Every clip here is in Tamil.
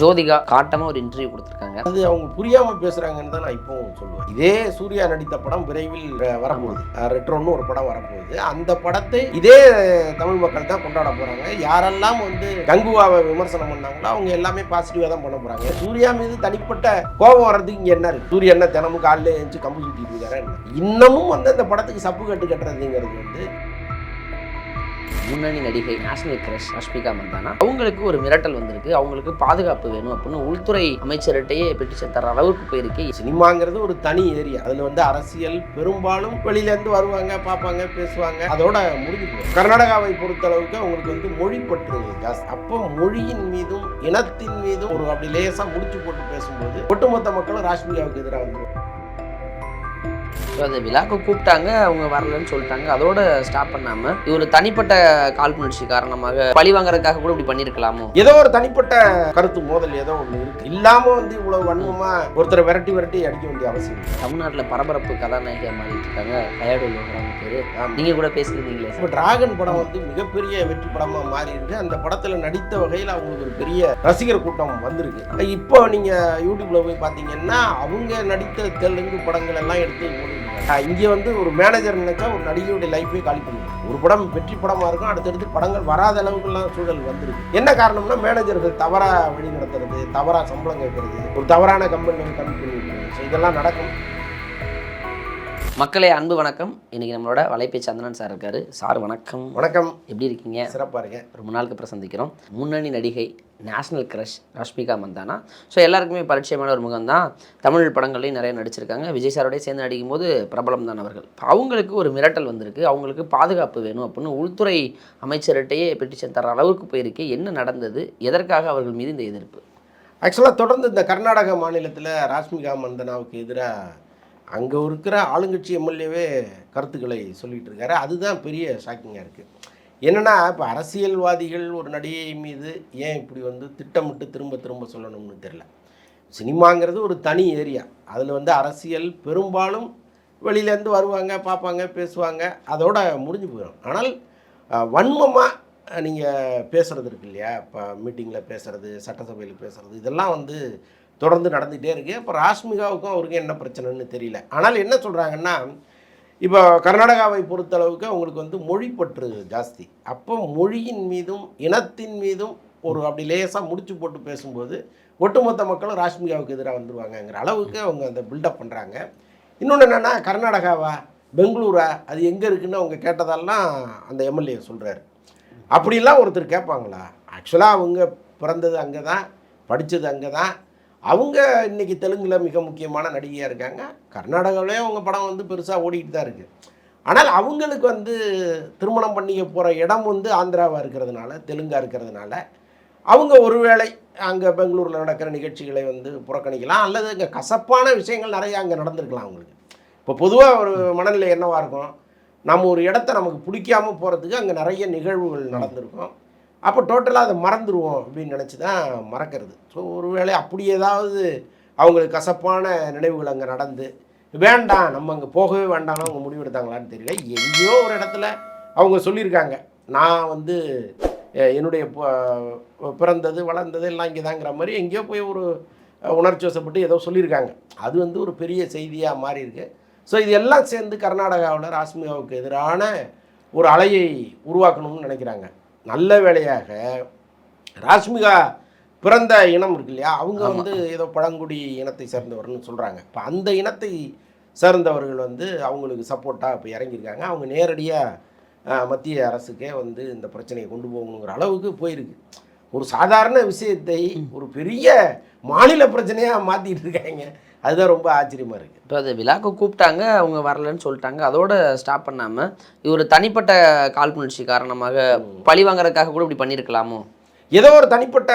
ஜோதிகா காட்டமா ஒரு இன்டர்வியூ கொடுத்துருக்காங்க. அது அவங்க புரியாம பேசுறாங்கன்னு தான் நான் இப்பவும் சொல்லுவேன். இதே சூர்யா நடித்த படம் விரைவில் வரப்போகுது. ரெட்ரோன்னு ஒரு படம் வரப்போகுது. அந்த படத்தை இதே தமிழ் மக்கள் தான் கொண்டாட போறாங்க. யாரெல்லாம் வந்து கங்குவாவை விமர்சனம் பண்ணாங்களோ அவங்க எல்லாமே பாசிட்டிவா தான் பண்ண போறாங்க. சூர்யா மீது தனிப்பட்ட கோபம் வர்றதுக்கு இங்க என்ன இருக்கு? சூர்யா என்ன தினமும் காலையில எழுந்து கம்பு சுத்திட்டு இருக்காரு இன்னமும் வந்து அந்த படத்துக்கு சப்பு கட்டு கட்டுறதுங்கிறது வந்து முன்னணி நடிகை நேஷனல் கிரஷ் ரஷ்மிகா மந்தானா. அவங்களுக்கு ஒரு மிரட்டல் வந்திருக்கு. அவங்களுக்கு பாதுகாப்பு வேணும் அப்படின்னு உள்துறை அமைச்சர்கிட்டயே பெட்டிஷன் தர அளவுக்கு போயிருக்கு. சினிமாங்கிறது ஒரு தனி ஏரியா. அதுல வந்து அரசியல் பெரும்பாலும் வெளியில இருந்து வருவாங்க பார்ப்பாங்க பேசுவாங்க. அதோட முடிஞ்சு போகும் கர்நாடகாவை பொறுத்தளவுக்கு அவங்களுக்கு வந்து மொழி பற்று ஜாஸ்தி அப்போ மொழியின் மீதும் இனத்தின் மீதும் ஒரு அப்படி லேசா முடிச்சு போட்டு பேசும்போது ஒட்டுமொத்த மக்களும் ராஷ்மிகாவுக்கு எதிராக வந்து ஸோ அந்த விழாக்கு கூப்பிட்டாங்க அவங்க வரலன்னு சொல்லிட்டாங்க. அதோட ஸ்டாப் பண்ணாம இவர் தனிப்பட்ட காழ்ப்புணர்ச்சி காரணமாக பழி வாங்குறதுக்காக கூட இப்படி பண்ணியிருக்கலாமோ ஏதோ ஒரு தனிப்பட்ட கருத்து மோதல் ஏதோ ஒன்று இருக்கு. இல்லாம வந்து இவ்வளவு வன்மமா ஒருத்தரை விரட்டி விரட்டி அடிக்க வேண்டிய அவசியம் தமிழ்நாட்டில் பரபரப்பு கதாநாயகியா மாறிட்டு இருக்காங்க லோகராம் பேரு. ஆமா. நீங்க கூட பேசியிருந்தீங்களே இப்போ டிராகன் படம் வந்து மிகப்பெரிய வெற்றி படமா மாறி இருக்கு. அந்த படத்துல நடித்த வகையில் அவங்களுக்கு ஒரு பெரிய ரசிகர் கூட்டம் வந்திருக்கு. இப்போ நீங்க யூடியூப்ல போய் பாத்தீங்கன்னா அவங்க நடித்த தெலுங்கு படங்கள் எல்லாம் எடுத்து. இங்க வந்து ஒரு மேனேஜர் நினைச்சா ஒரு நடிகையுடைய லைஃபே காலி பண்ணிடும் ஒரு படம் வெற்றி படமா இருக்கும் அடுத்தடுத்து படங்கள் வராத அளவுக்குலாம் சூழல் வந்திருக்கு என்ன காரணம்னா மேனேஜர்கள் தவறா வழி நடத்துறது தவறா சம்பளம் கேட்கறது ஒரு தவறான கம்பெனி கம்மி பண்ணி இதெல்லாம் நடக்கும். மக்களே அன்பு வணக்கம். இன்னைக்கு நம்மளோட வலைப்பை சந்தனன் சார் இருக்காரு. சார் வணக்கம். வணக்கம். எப்படி இருக்கீங்க? சிறப்பா இருக்கேன். ரொம்ப நாளுக்கு அப்புறம் சந்திக்கிறோம். முன்னணி நடிகை national crush Rashmika Mandanna. So எல்லாருக்குமே பரிச்சயமான ஒரு முகம் தான் தமிழ் படங்கள்லையும் நிறைய நடிச்சிருக்காங்க. விஜய் சாரோடய சேர்ந்து நடிக்கும்போது பிரபலம் தான் அவர்கள். அவங்களுக்கு ஒரு மிரட்டல் வந்திருக்கு. அவங்களுக்கு பாதுகாப்பு வேணும் அப்படின்னு உள்துறை அமைச்சர்கிட்டயே பெட்டிஷன் தர அளவுக்கு போயிருக்கு. என்ன நடந்தது? எதற்காக அவர்கள் மீது இந்த எதிர்ப்பு? ஆக்சுவலாக தொடர்ந்து இந்த கர்நாடக மாநிலத்தில் ராஷ்மிகா மந்தனாவுக்கு எதிராக அங்கே இருக்கிற ஆளுங்கட்சி எம்எல்ஏவே கருத்துக்களை சொல்லிகிட்டு இருக்காரு. அதுதான் பெரிய ஷாக்கிங்காக இருக்குது என்னென்னா இப்போ அரசியல்வாதிகள் ஒரு நடிகை மீது ஏன் இப்படி வந்து திட்டமிட்டு திரும்ப திரும்ப சொல்லணும்னு தெரில சினிமாங்கிறது ஒரு தனி ஏரியா. அதில் வந்து அரசியல் பெரும்பாலும் வெளியிலேருந்து வருவாங்க பார்ப்பாங்க பேசுவாங்க. அதோட முடிஞ்சு போயிடும். ஆனால் வன்மமாக நீங்கள் பேசுகிறது இருக்கு இல்லையா? இப்போ மீட்டிங்கில் பேசுகிறது சட்டசபையில் பேசுகிறது இதெல்லாம் வந்து தொடர்ந்து நடந்துகிட்டே இருக்கு. இப்போ ராஷ்மிகாவுக்கும் அவருக்கும் என்ன பிரச்சனைன்னு தெரியல. ஆனால் என்ன சொல்கிறாங்கன்னா இப்போ கர்நாடகாவை பொறுத்தளவுக்கு அவங்களுக்கு வந்து மொழிப்பற்று ஜாஸ்தி. அப்போ மொழியின் மீதும் இனத்தின் மீதும் ஒரு அப்படி லேசாக முடிச்சு போட்டு பேசும்போது ஒட்டுமொத்த மக்களும் ராஷ்மிகாவுக்கு எதிராக வந்துருவாங்கங்கிற அளவுக்கு அவங்க அந்த பில்டப் பண்ணுறாங்க இன்னொன்று என்னென்னா கர்நாடகாவா பெங்களூரா அது எங்கே இருக்குன்னு அவங்க கேட்டதெல்லாம் அந்த எம்எல்ஏ சொல்கிறாரு அப்படிலாம் ஒருத்தர் கேட்பாங்களா? ஆக்சுவலாக அவங்க பிறந்தது அங்கே தான் படித்தது அங்கே தான் அவங்க இன்னைக்கு தெலுங்கில் மிக முக்கியமான நடிகையாக இருக்காங்க. கர்நாடகாவிலேயே அவங்க படம் வந்து பெருசாக ஓடிக்கிட்டு தான் இருக்குது ஆனால் அவங்களுக்கு வந்து திருமணம் பண்ணிக்க போகிற இடம் வந்து ஆந்திராவாக இருக்கிறதுனால தெலுங்காக இருக்கிறதுனால அவங்க ஒருவேளை அங்கே பெங்களூரில் நடக்கிற நிகழ்ச்சிகளை வந்து புறக்கணிக்கலாம். அல்லது இங்கே கசப்பான விஷயங்கள் நிறைய அங்கே நடந்திருக்கலாம் அவங்களுக்கு. இப்போ பொதுவாக ஒரு மனநிலை என்னவாக இருக்கும்? நம்ம ஒரு இடத்த நமக்கு பிடிக்காம போகிறதுக்கு அங்கே நிறைய நிகழ்வுகள் நடந்திருக்கும். அப்போ டோட்டலாக அதை மறந்துடுவோம் அப்படின்னு நினச்சி தான் மறக்கிறது. ஸோ ஒருவேளை அப்படி ஏதாவது அவங்களுக்கு கசப்பான நினைவுகள் அங்கே நடந்து வேண்டாம் நம்ம அங்கே போகவே வேண்டாம்னு அவங்க முடிவெடுத்தாங்களான்னு தெரியல. எங்கேயோ ஒரு இடத்துல அவங்க சொல்லியிருக்காங்க. நான் வந்து என்னுடைய ப- பிறந்தது வளர்ந்தது எல்லாம் இங்கே தாங்கிற மாதிரி எங்கேயோ போய் ஒரு உணர்ச்சி வசப்பட்டு ஏதோ சொல்லியிருக்காங்க. அது வந்து ஒரு பெரிய செய்தியாக மாறி இருக்கு ஸோ இது எல்லாம் சேர்ந்து கர்நாடகாவில் ராஷ்மிகாவுக்கு எதிரான ஒரு அலையை உருவாக்கணும்னு நினைக்கிறாங்க. நல்ல வேளையாக ராஷ்மிகா பிறந்த இனம் இருக்கு இல்லையா? அவங்க. வந்து ஏதோ பழங்குடி இனத்தை சேர்ந்தவர்னு சொல்கிறாங்க இப்போ அந்த இனத்தை சேர்ந்தவர்கள் வந்து அவங்களுக்கு சப்போர்ட்டாக இப்போ இறங்கியிருக்காங்க. அவங்க நேரடியாக மத்திய அரசுக்கே வந்து இந்த பிரச்சனையை கொண்டு போகணுங்கிற அளவுக்கு போயிருக்கு. ஒரு சாதாரண விஷயத்தை ஒரு பெரிய மாநில பிரச்சனையாக மாற்றிட்டு இருக்காங்க. அதுதான் ரொம்ப ஆச்சரியமாக இருக்குது இப்போ அது விழாக்கு கூப்பிட்டாங்க அவங்க வரலன்னு சொல்லிட்டாங்க. அதோட ஸ்டாப் பண்ணாம இவர் தனிப்பட்ட காழ்ப்புணர்ச்சி காரணமாக பழி வாங்குறதுக்காக கூட இப்படி பண்ணியிருக்கலாமோ ஏதோ ஒரு தனிப்பட்ட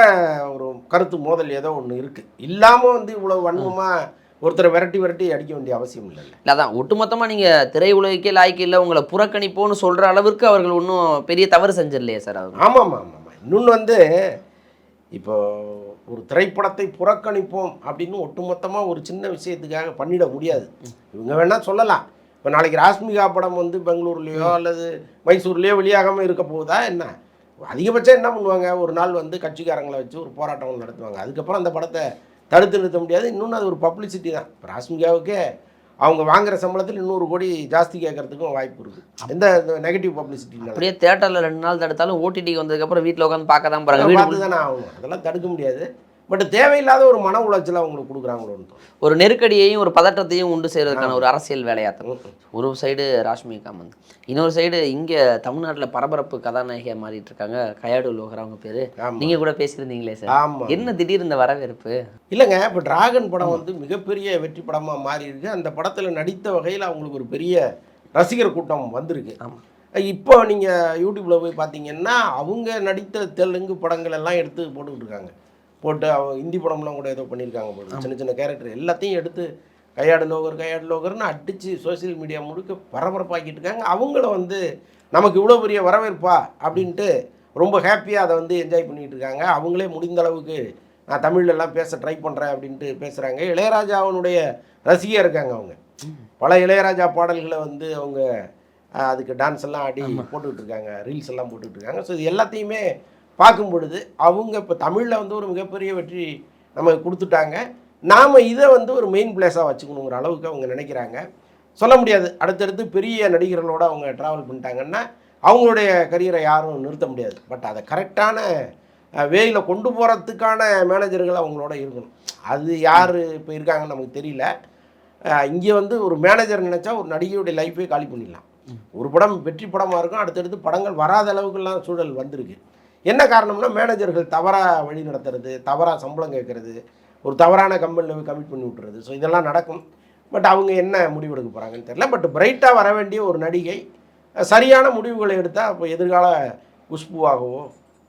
ஒரு கருத்து மோதல் ஏதோ ஒன்று இருக்குது இல்லாமல் வந்து இவ்வளோ வன்மமாக ஒருத்தரை விரட்டி விரட்டி அடிக்க வேண்டிய அவசியம் இல்லைல்ல. இல்லை அதான். ஒட்டுமொத்தமாக நீங்கள் திரையுலகுக்கே லாய்க்கு இல்லை உங்களை புறக்கணிப்போன்னு சொல்கிற அளவுக்கு அவர்கள் ஒன்றும் பெரிய தவறு செஞ்சிடலையே சார் அவங்க ஆமாம் ஆமாம் ஆமாம். இன்னொன்று வந்து இப்போ ஒரு திரைப்படத்தை புறக்கணிப்போம் அப்படின்னு ஒட்டுமொத்தமாக ஒரு சின்ன விஷயத்துக்காக பண்ணிட முடியாது. இவங்க வேணால் சொல்லலாம். இப்போ நாளைக்கு ராஷ்மிகா படம் வந்து பெங்களூர்லேயோ அல்லது மைசூர்லேயோ வெளியாகாமல் இருக்க போகுதா என்ன? அதிகபட்சம் என்ன பண்ணுவாங்க? ஒரு நாள் வந்து கட்சிக்காரங்களை வச்சு ஒரு போராட்டம் நடத்துவாங்க. அதுக்கப்புறம் அந்த படத்தை தடுத்து நிறுத்த முடியாது. இன்னொன்று அது ஒரு பப்ளிசிட்டி தான். இப்போ ராஷ்மிகாவுக்கே அவங்க வாங்குற சம்பளத்தில் இன்னொரு கோடி ஜாஸ்தி கேட்கறதுக்கும் வாய்ப்பு இருக்குது எந்த நெகட்டிவ் பப்ளிசிட்டி அப்படியே தேட்டரில் ரெண்டு நாள் தடுத்தாலும் ஓடிடி வந்ததுக்கப்புறம் வீட்டில் உட்காந்து பார்க்க தான் போகிறாங்க வீடு பார்த்து தானே ஆகணும். அதெல்லாம் தடுக்க முடியாது. பட் தேவையில்லாத ஒரு மன உளைச்சலை அவங்களுக்கு கொடுக்குறாங்களோன்னு. ஒரு நெருக்கடியையும் ஒரு பதற்றத்தையும் உண்டு செய்யறதுக்கான ஒரு அரசியல் வேலையாத்தம் ஒரு சைடு ராஷ்மி காமந்த் இன்னொரு சைடு இங்கே தமிழ்நாட்டில் பரபரப்பு கதாநாயகியாக மாறிட்டு இருக்காங்க. கயாடு லோகரா அவங்க பேர். நீங்கள் கூட பேசியிருந்தீங்களே சார். ஆமா. என்ன திடீர் இந்த வரவேற்பு? இல்லைங்க இப்போ டிராகன் படம் வந்து மிகப்பெரிய வெற்றி படமாக மாறி இருக்கு அந்த படத்தில் நடித்த வகையில் அவங்களுக்கு ஒரு பெரிய ரசிகர் கூட்டம் வந்திருக்கு. ஆமா. இப்போ நீங்கள் யூடியூப்பில் போய் பார்த்தீங்கன்னா அவங்க நடித்த தெலுங்கு படங்கள் எல்லாம் எடுத்து போட்டுக்கிட்டு இருக்காங்க. போட்டு அவங்க ஹிந்தி படம்லாம் கூட ஏதோ பண்ணியிருக்காங்க போல சின்ன சின்ன கேரக்டர் எல்லாத்தையும் எடுத்து கையாடு லோகர் கையாடு லோகர்னு அடித்து சோஷியல் மீடியா முழுக்க பரபரப்பாக்கிட்டு இருக்காங்க. அவங்கள வந்து நமக்கு இவ்வளோ பெரிய வரவேற்பா அப்படின்ட்டு ரொம்ப ஹாப்பியாக அதை வந்து என்ஜாய் பண்ணிட்டு இருக்காங்க. அவங்களே முடிந்த அளவுக்கு நான் தமிழ்ல எல்லாம் பேச ட்ரை பண்ணுறேன் அப்படின்ட்டு பேசுகிறாங்க இளையராஜாவினுடைய ரசிகையாக இருக்காங்க அவங்க. பல இளையராஜா பாடல்களை வந்து அவங்க அதுக்கு டான்ஸ் எல்லாம் ஆடி போட்டுக்கிட்டு இருக்காங்க ரீல்ஸ் எல்லாம் போட்டுக்கிட்டு இருக்காங்க. ஸோ இது எல்லாத்தையுமே பார்க்கும் பொழுது அவங்க இப்போ தமிழில் வந்து ஒரு மிகப்பெரிய வெற்றி நமக்கு கொடுத்துட்டாங்க. நாம் இதை வந்து ஒரு மெயின் பிளேஸாக வச்சுக்கணுங்கிற அளவுக்கு அவங்க நினைக்கிறாங்க. சொல்ல முடியாது. அடுத்தடுத்து பெரிய நடிகர்களோட அவங்க ட்ராவல் பண்ணிட்டாங்கன்னா அவங்களுடைய கரியரை யாரும் நிறுத்த முடியாது. பட் அதை கரெக்டான வேயில் கொண்டு போகிறதுக்கான மேனேஜர்கள் அவங்களோட இருக்கணும். அது யார் இப்போ இருக்காங்கன்னு நமக்கு தெரியல. இங்கே வந்து ஒரு மேனேஜர் நினச்சா ஒரு நடிகையுடைய லைஃபே காலி பண்ணிடலாம். ஒரு படம் வெற்றி படமாக இருக்கும். அடுத்தடுத்து படங்கள் வராத அளவுக்குலாம் சூழல் வந்திருக்கு. என்ன காரணம்னா மேனேஜர்கள் தவறாக வழி நடத்துறது தவறாக சம்பளம் கேட்கறது ஒரு தவறான கம்பெனியில் கமிட் பண்ணி விட்டுறது. ஸோ இதெல்லாம் நடக்கும். பட் அவங்க என்ன முடிவெடுக்க போகிறாங்கன்னு தெரியல. பட் பிரைட்டாக வர வேண்டிய ஒரு நடிகை சரியான முடிவுகளை எடுத்தால் இப்போ எதிர்கால குஷ்புவாகவோ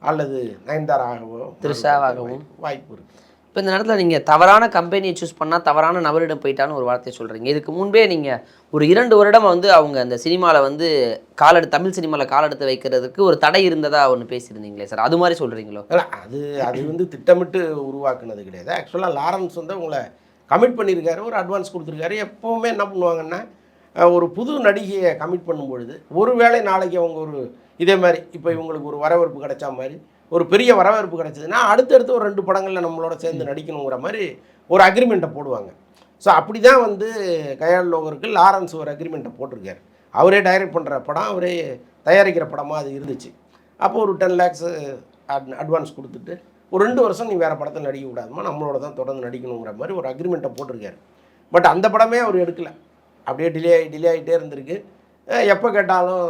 அல்லது நயன்தாராகவோ த்ரிஷாவாகவும். வாய்ப்பு இருக்குது இப்போ இந்த நேரத்தில் நீங்கள் தவறான கம்பெனியை சூஸ் பண்ணால் தவறான நபரிடம் போயிட்டான்னு ஒரு வார்த்தையை சொல்கிறீங்க இதுக்கு முன்பே நீங்கள் ஒரு இரண்டு வருடம் வந்து அவங்க அந்த சினிமாவில் வந்து காலெடு தமிழ் சினிமாவில் காலெடுத்து வைக்கிறதுக்கு ஒரு தடை இருந்ததா ஒன்று பேசியிருந்தீங்களே சார்? அது மாதிரி சொல்கிறீங்களோ அது அது வந்து திட்டமிட்டு உருவாக்குனது கிடையாது. ஆக்சுவலாக லாரன்ஸ் வந்து உங்களை கமிட் பண்ணியிருக்காரு. ஒரு அட்வான்ஸ் கொடுத்துருக்காரு. எப்போவுமே என்ன பண்ணுவாங்கன்னா ஒரு புது நடிகையை கமிட் பண்ணும்பொழுது ஒருவேளை நாளைக்கு அவங்க ஒரு இதே மாதிரி இப்போ இவங்களுக்கு ஒரு வரவேற்பு கிடைச்சா மாதிரி ஒரு பெரிய வரவேற்பு கிடைச்சதுன்னா அடுத்தடுத்து ஒரு ரெண்டு படங்களில் நம்மளோட சேர்ந்து நடிக்கணுங்கிற மாதிரி ஒரு அக்ரிமெண்ட்டை போடுவாங்க. ஸோ அப்படி தான் வந்து கையாள் லோகருக்கு லாரன்ஸ் ஒரு அக்ரிமெண்ட்டை போட்டிருக்காரு. அவரே டைரக்ட் பண்ணுற படம் அவரே தயாரிக்கிற படமாக அது இருந்துச்சு. அப்போ ஒரு டென் லேக்ஸு அட்வான்ஸ் கொடுத்துட்டு ஒரு ரெண்டு வருஷம் நீ வேறு படத்தில் நடிக்க கூடாதுமா நம்மளோட தான் தொடர்ந்து நடிக்கணுங்கிற மாதிரி ஒரு அக்ரிமெண்ட்டை போட்டிருக்காரு. பட் அந்த படமே அவர் எடுக்கல. அப்படியே டிலே ஆகி டிலே ஆகிட்டே இருந்திருக்கு. எப்போ கேட்டாலும்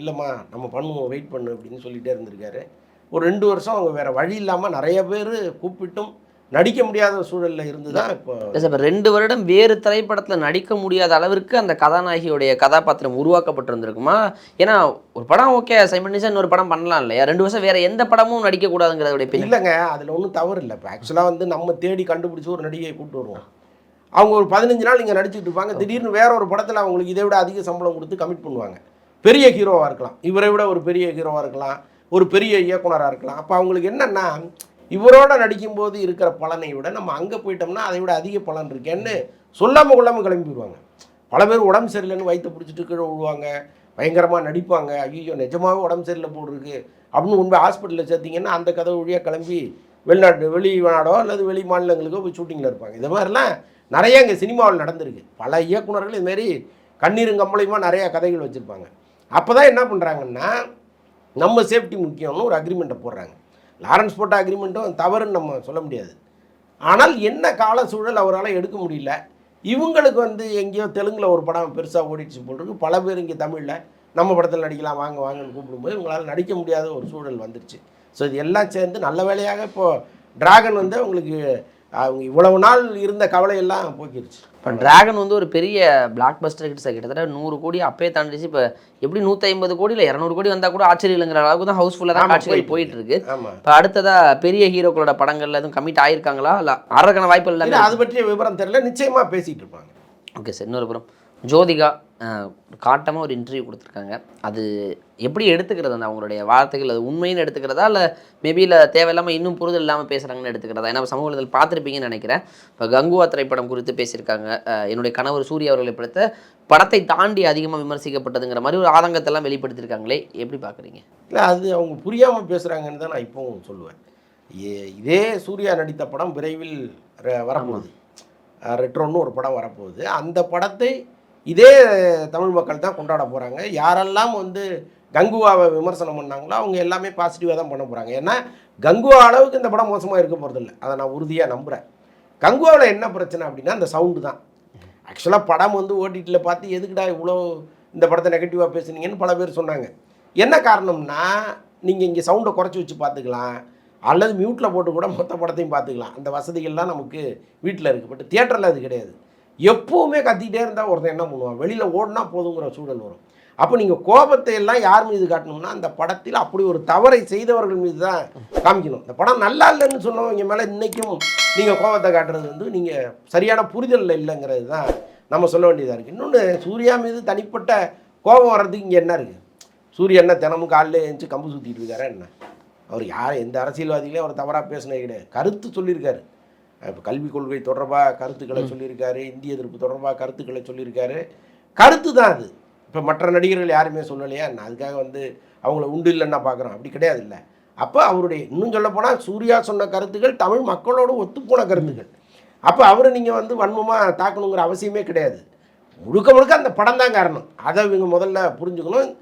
இல்லைம்மா நம்ம பண்ணுவோம் வெயிட் பண்ணு அப்படின்னு சொல்லிகிட்டே இருந்திருக்காரு. ஒரு ரெண்டு வருஷம் அவங்க வேறு வழி இல்லாமல் நிறைய பேர் கூப்பிட்டும் நடிக்க முடியாத சூழலில் இருந்து தான் இப்போ ரெண்டு வருடம் வேறு திரைப்படத்தில் நடிக்க முடியாத அளவிற்கு அந்த கதாநாயகியுடைய கதாபாத்திரம் உருவாக்கப்பட்டிருந்திருக்குமா? ஏன்னா ஒரு படம் ஓகே சைமண்டேஷன் இன்னொரு படம் பண்ணலாம் இல்லையா? ரெண்டு வருஷம் வேற எந்த படமும் நடிக்கக்கூடாதுங்கிறதுடைய இல்லைங்க அதில் ஒன்றும் தவறு இல்லை. இப்போ ஆக்சுவலாக வந்து நம்ம தேடி கண்டுபிடிச்சி ஒரு நடிகையை கூப்பிட்டு வருவோம். அவங்க ஒரு பதினஞ்சு நாள் இங்கே நடிச்சிட்டு இருப்பாங்க. திடீர்னு வேற ஒரு படத்தில் அவங்களுக்கு இதை விட அதிக சம்பளம் கொடுத்து கமிட் பண்ணுவாங்க. பெரிய ஹீரோவாக இருக்கலாம். இவரை விட ஒரு பெரிய ஹீரோவாக இருக்கலாம். ஒரு பெரிய இயக்குனராக இருக்கலாம். அப்போ அவங்களுக்கு என்னென்னா இவரோட நடிக்கும்போது இருக்கிற பலனை விட நம்ம அங்கே போயிட்டோம்னா அதை விட அதிக பலன் இருக்கேன்னு சொல்லாமல் கொள்ளாமல் கிளம்பிடுவாங்க. பல பேர் உடம்பு சரியில்லைன்னு வயிற்று பிடிச்சிட்டு கீழே விழுவாங்க. பயங்கரமாக நடிப்பாங்க. ஐயோ நிஜமாகவே உடம்பு சரியில்லை போட்டிருக்கு. அப்படின்னு உண்மை ஹாஸ்பிட்டலில் சேர்த்திங்கன்னா அந்த கதை வழியாக கிளம்பி வெளிநாட்டு வெளி நாடோ அல்லது வெளி மாநிலங்களுக்கோ போய் ஷூட்டிங்கில் இருப்பாங்க. இது மாதிரிலாம் நிறைய இங்கே சினிமாவில் நடந்திருக்கு. பல இயக்குனர்கள் இதுமாரி கண்ணீரும் கம்பளையுமா நிறையா கதைகள் வச்சுருப்பாங்க. அப்போ தான் என்ன பண்ணுறாங்கன்னா நம்ம சேஃப்டி முக்கியம்னு ஒரு அக்ரிமெண்ட்டை போடுறாங்க. லாரன்ஸ் போட்ட அக்ரிமெண்ட்டும் தவறுன்னு நம்ம சொல்ல முடியாது. ஆனால் என்ன கால சூழல் அவரால் எடுக்க முடியல. இவங்களுக்கு வந்து எங்கேயோ தெலுங்கில் ஒரு படம் பெருசாக ஓடிடுச்சு போல் இருக்கு. பல பேர் இங்கே தமிழில் நம்ம படத்தில் நடிக்கலாம் வாங்க வாங்கன்னு கூப்பிடும்போது இவங்களால் நடிக்க முடியாத ஒரு சூழல் வந்துருச்சு. ஸோ இது எல்லாம் சேர்ந்து நல்ல வேலையாக இப்போது டிராகன் வந்து உங்களுக்கு அவங்க இவ்வளவு நாள் இருந்த கவலையெல்லாம் போக்கிருச்சு இப்போ டிராகன் வந்து ஒரு பெரிய பிளாக் பஸ்டர் கிட்ட சார் கிட்டத்தட்ட நூறு கோடி அப்பயே தாண்டிச்சு. இப்போ எப்படி நூற்றி ஐம்பது கோடி இல்லை இரநூறு கோடி வந்தால் கூட ஆச்சரியம் இல்லைங்கிற அளவுக்கு தான் ஹவுஸ்ஃபுல்லாக தான் காட்சிகள் போயிட்டு போயிட்டு இருக்கு. ஆமாம் இப்போ அடுத்ததா பெரிய ஹீரோக்களோட படங்கள்ல எதுவும் கமிட் ஆயிருக்காங்களா? இல்லை ஆறதுக்கான வாய்ப்பு இல்லை அது பற்றிய விவரம் தெரியல. நிச்சயமாக பேசிகிட்டு இருப்பாங்க. ஓகே சார் இன்னொரு புறம். ஜோதிகா காட்டமாக ஒரு இன்டர்வியூ கொடுத்துருக்காங்க. அது எப்படி எடுத்துக்கிறது? அந்த அவங்களுடைய வார்த்தைகள் அது உண்மைன்னு எடுத்துக்கிறதா? இல்லை மேபி இல்லை தேவையில்லாமல் இன்னும் புரிதல் இல்லாமல் பேசுகிறாங்கன்னு எடுத்துக்கிறதா? ஏன்னா சமூக வலைதளத்தில் பார்த்துருப்பீங்கன்னு நினைக்கிறேன். இப்போ கங்குவா திரைப்படம் குறித்து பேசியிருக்காங்க. என்னுடைய கணவர் சூர்யா அவர்களை படுத்த படத்தை தாண்டி அதிகமாக விமர்சிக்கப்பட்டதுங்கிற மாதிரி ஒரு ஆதங்கத்தெல்லாம் வெளிப்படுத்தியிருக்காங்களே. எப்படி பார்க்குறீங்க? இல்லை அது அவங்க புரியாமல் பேசுகிறாங்கன்னு தான் நான் இப்போவும் சொல்லுவேன். ஏ- இதே சூர்யா நடித்த படம் விரைவில் வரப்போகுது. ரெட்ரோன்னு ஒரு படம் வரப்போகுது. அந்த படத்தை இதே தமிழ் மக்கள் தான் கொண்டாட போகிறாங்க யாரெல்லாம் வந்து கங்குவாவை விமர்சனம் பண்ணாங்களோ அவங்க எல்லாமே பாசிட்டிவாக தான் பண்ண போகிறாங்க ஏன்னா கங்குவா அளவுக்கு இந்த படம் மோசமாக இருக்க போகிறதில்ல அதை நான் உறுதியாக நம்புகிறேன் கங்குவாவில் என்ன பிரச்சனை அப்படின்னா அந்த சவுண்டு தான். ஆக்சுவலாக படம் வந்து ஓடிடியில் பார்த்து எதுக்குடா இவ்வளோ இந்த படத்தை நெகட்டிவாக பேசுனீங்கன்னு பல பேர் சொன்னாங்க. என்ன காரணம்னா நீங்கள் இங்கே சவுண்டை குறைச்சி வச்சு பார்த்துக்கலாம். அல்லது மியூட்டில் போட்டு கூட மொத்த படத்தையும் பார்த்துக்கலாம். அந்த வசதிகள்லாம் நமக்கு வீட்டில் இருக்குது பட் தியேட்டரில் அது கிடையாது. எப்போவுமே கத்திக்கிட்டே இருந்தால் ஒருத்தன் என்ன பண்ணுவான்? வெளியில் ஓடினா போதுங்கிற சூழல் வரும். அப்போ நீங்கள் கோபத்தை எல்லாம் யார் மீது காட்டணும்னா அந்த படத்தில் அப்படி ஒரு தவறை செய்தவர்கள் மீது தான் காமிக்கணும். இந்த படம் நல்லா இல்லைன்னு சொன்னவங்க மேலே இன்றைக்கும் நீங்கள் கோபத்தை காட்டுறது வந்து நீங்கள் சரியான புரிதலில் இல்லைங்கிறது தான் நம்ம சொல்ல வேண்டியதாக இருக்குது இன்னொன்று சூர்யா மீது தனிப்பட்ட கோபம் வர்றதுக்கு இங்கே என்ன இருக்குது சூரிய என்ன தினமும் காலையில் எழுந்துச்சு கம்பு சுற்றிட்டு இருக்காரா என்ன? அவர் யார்? எந்த அரசியல்வாதிகளையும் அவர் தவறாக பேசினது கிடையாது. கருத்து சொல்லியிருக்காரு. கல்விக் கொள்கை தொடர்பாக கருத்துக்களை சொல்லியிருக்காரு இந்திய எதிர்ப்பு தொடர்பாக கருத்துக்களை சொல்லியிருக்காரு. கருத்து தான் அது. இப்போ மற்ற நடிகர்கள் யாருமே சொல்லலையா? நான் அதுக்காக வந்து அவங்கள உண்டு இல்லைன்னா பார்க்குறோம் அப்படி கிடையாது இல்லை. அப்போ அவருடைய இன்னும் சொல்ல போனால் சூர்யா சொன்ன கருத்துக்கள் தமிழ் மக்களோடு ஒத்துப்போன கருத்துக்கள். அப்போ அவரை நீங்கள் வந்து வன்மமாக தாக்கணுங்கிற அவசியமே கிடையாது. முழுக்க முழுக்க அந்த படம் தான் காரணம். அதை இவங்க முதல்ல புரிஞ்சுக்கணும்.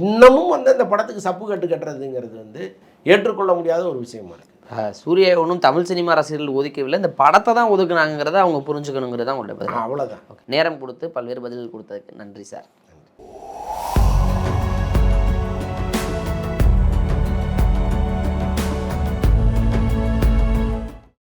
இன்னமும் வந்து அந்த படத்துக்கு சப்பு கட்டு கட்டுறதுங்கிறது வந்து ஏற்றுக்கொள்ள முடியாத ஒரு விஷயமா இருக்குது சூர்யா ஒன்றும் தமிழ் சினிமா ரசிகர்கள் ஒதுக்கவில்லை. இந்த படத்தை தான் ஒதுக்குனாங்கிறத அவங்க புரிஞ்சுக்கணுங்கிறது தான் உங்களோட பதில். அவ்வளோதான் நேரம் கொடுத்து பல்வேறு பதில்கள் கொடுத்ததுக்கு நன்றி சார்.